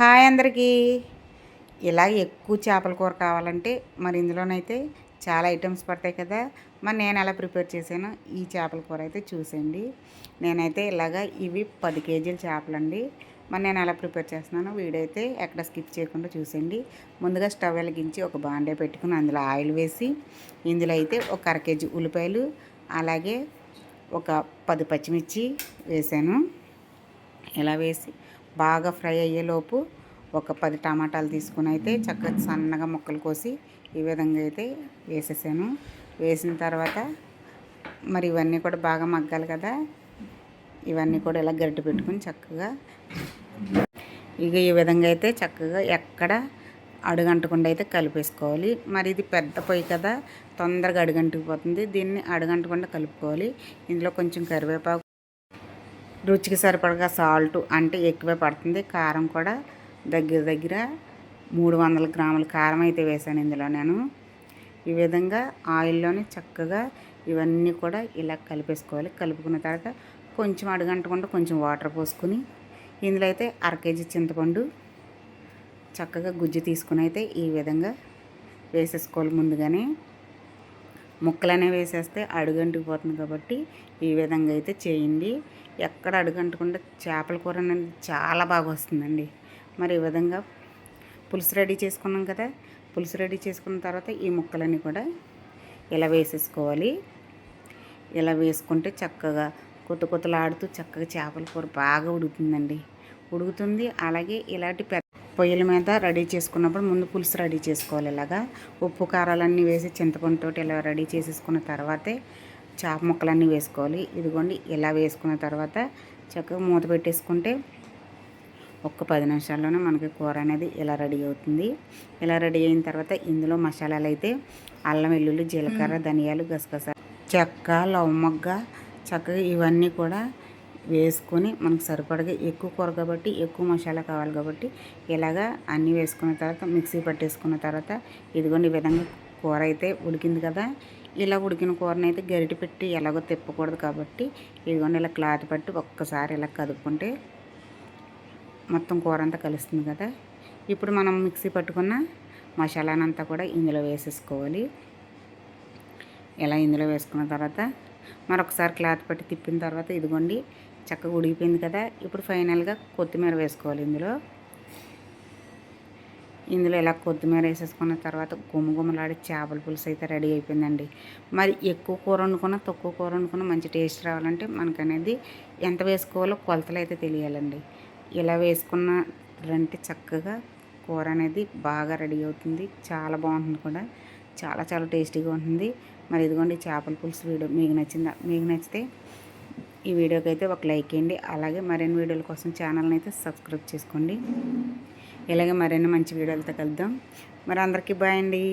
Hi అందరికీ. ఇలా ఎక్కువ చేపల కూర కావాలంటే మరి ఇందులోనైతే చాలా ఐటమ్స్ పడతాయి కదా. మరి నేను ఎలా ప్రిపేర్ చేశాను ఈ చేపల కూర అయితే చూసేయండి. నేనైతే ఇలాగ ఇవి పది కేజీల చేపలండి. మరి నేను ఎలా ప్రిపేర్ చేస్తున్నానో వీడియో అయితే ఎక్కడ స్కిప్ చేయకుండా చూసేయండి. ముందుగా స్టవ్ వెలిగించి ఒక బాండే పెట్టుకుని అందులో ఆయిల్ వేసి ఇందులో అయితే ఒక అర కేజీ ఉల్లిపాయలు అలాగే ఒక పది పచ్చిమిర్చి వేసాను. ఇలా వేసి బాగా ఫ్రై అయ్యేలోపు ఒక పది టమాటాలు తీసుకుని అయితే చక్కగా సన్నగా ముక్కలు కోసి ఈ విధంగా అయితే వేసేసాను. వేసిన తర్వాత మరి ఇవన్నీ కూడా బాగా మగ్గాలి కదా. ఇవన్నీ కూడా ఇలా గరిటె పెట్టుకుని చక్కగా ఇక ఈ విధంగా అయితే చక్కగా ఎక్కడ అడుగంటకుండా అయితే కలిపేసుకోవాలి. మరి ఇది పెద్ద పొయ్యి కదా తొందరగా అడుగంటుకుపోతుంది. దీన్ని అడుగంటకుండా కలుపుకోవాలి. ఇందులో కొంచెం కరివేపాకు రుచికి సరిపడగా సాల్ట్ అంటే ఎక్కువే పడుతుంది. కారం కూడా దగ్గర దగ్గర మూడు వందల గ్రాముల కారం అయితే వేసాను ఇందులో నేను. ఈ విధంగా ఆయిల్లోనే చక్కగా ఇవన్నీ కూడా ఇలా కలిపేసుకోవాలి. కలుపుకున్న తర్వాత కొంచెం అడుగంటకుండా కొంచెం వాటర్ పోసుకుని ఇందులో అయితే అర కేజీ చింతపండు చక్కగా గుజ్జు తీసుకుని అయితే ఈ విధంగా వేసేసుకోవాలి ముందుగానే. ముక్కలనే వేసేస్తే అడుగంటిపోతుంది కాబట్టి ఈ విధంగా అయితే చేయండి. ఎక్కడ అడుగంటకుండా చేపల కూర అనేది చాలా బాగా వస్తుందండి. మరి ఈ విధంగా పులుసు రెడీ చేసుకున్నాం కదా పులుసు రెడీ చేసుకున్న తర్వాత ఈ ముక్కలన్నీ కూడా ఇలా వేసేసుకోవాలి. ఇలా వేసుకుంటే చక్కగా కొత్త కొత్తలాడుతూ చక్కగా చేపల కూర బాగా ఉడుకుతుందండి. ఉడుకుతుంది. అలాగే ఇలాంటి పెద్ద పొయ్యిల మీద రెడీ చేసుకున్నప్పుడు ముందు పులుసు రెడీ చేసుకోవాలి ఇలాగా. ఉప్పు కారాలన్నీ వేసి చింతపండుతో ఇలా రెడీ చేసేసుకున్న తర్వాతే చేప ముక్కలన్నీ వేసుకోవాలి. ఇదిగోండి ఇలా వేసుకున్న తర్వాత చక్కగా మూత పెట్టేసుకుంటే ఒక్క పది నిమిషాల్లోనే మనకి కూర అనేది ఇలా రెడీ అవుతుంది. ఇలా రెడీ అయిన తర్వాత ఇందులో మసాలాలు అయితే అల్లం వెల్లుల్లి జీలకర్ర ధనియాలు గసగస చెక్క లవమొగ్గ చక్కగా ఇవన్నీ కూడా వేసుకొని మనకు సరిపడగా ఎక్కువ కూర కాబట్టి ఎక్కువ మసాలా కావాలి కాబట్టి ఇలాగా అన్నీ వేసుకున్న తర్వాత మిక్సీ పట్టేసుకున్న తర్వాత ఇదిగోండి ఈ విధంగా కూర అయితే ఉడికింది కదా. ఇలా ఉడికిన కూరని అయితే గరిటె పెట్టి ఎలాగో తిప్పకూడదు కాబట్టి ఇదిగోండి ఇలా క్లాత్ పట్టి ఒక్కసారి ఇలా కదుపుకుంటే మొత్తం కూర అంతా కలుస్తుంది కదా. ఇప్పుడు మనం మిక్సీ పట్టుకున్న మసాలానంతా కూడా ఇందులో వేసేసుకోవాలి. ఇలా ఇందులో వేసుకున్న తర్వాత మరొకసారి క్లాత్ పట్టి తిప్పిన తర్వాత ఇదిగోండి చక్కగా ఉడికిపోయింది కదా. ఇప్పుడు ఫైనల్గా కొత్తిమీర వేసుకోవాలి ఇందులో. ఇందులో ఇలా కొత్తిమీర వేసేసుకున్న తర్వాత గుమ్మగుమ్మలాడి చేపల పులుసు అయితే రెడీ అయిపోయిందండి. మరి ఎక్కువ కూర వండుకున్నా తక్కువ కూర వండుకున్నా మంచి టేస్ట్ రావాలంటే మనకనేది ఎంత వేసుకోవాలో కొలతలు అయితే తెలియాలండి. ఇలా వేసుకున్నారంటే చక్కగా కూర అనేది బాగా రెడీ అవుతుంది. చాలా బాగుంటుంది కూడా. చాలా చాలా టేస్టీగా ఉంటుంది. మరి ఇదిగోండి చేపల పులుసు వీడియో. మీకు నచ్చిందా? మీకు నచ్చితే ఈ వీడియోకి అయితే ఒక లైక్ ఇవ్వండి అలాగే మరిన్ని వీడియోల కోసం ఛానల్ని అయితే సబ్స్క్రైబ్ చేసుకోండి. ఇలాగే మరిన్ని మంచి వీడియోలతో కలుద్దాం. మరి అందరికీ బాయ్ అండి.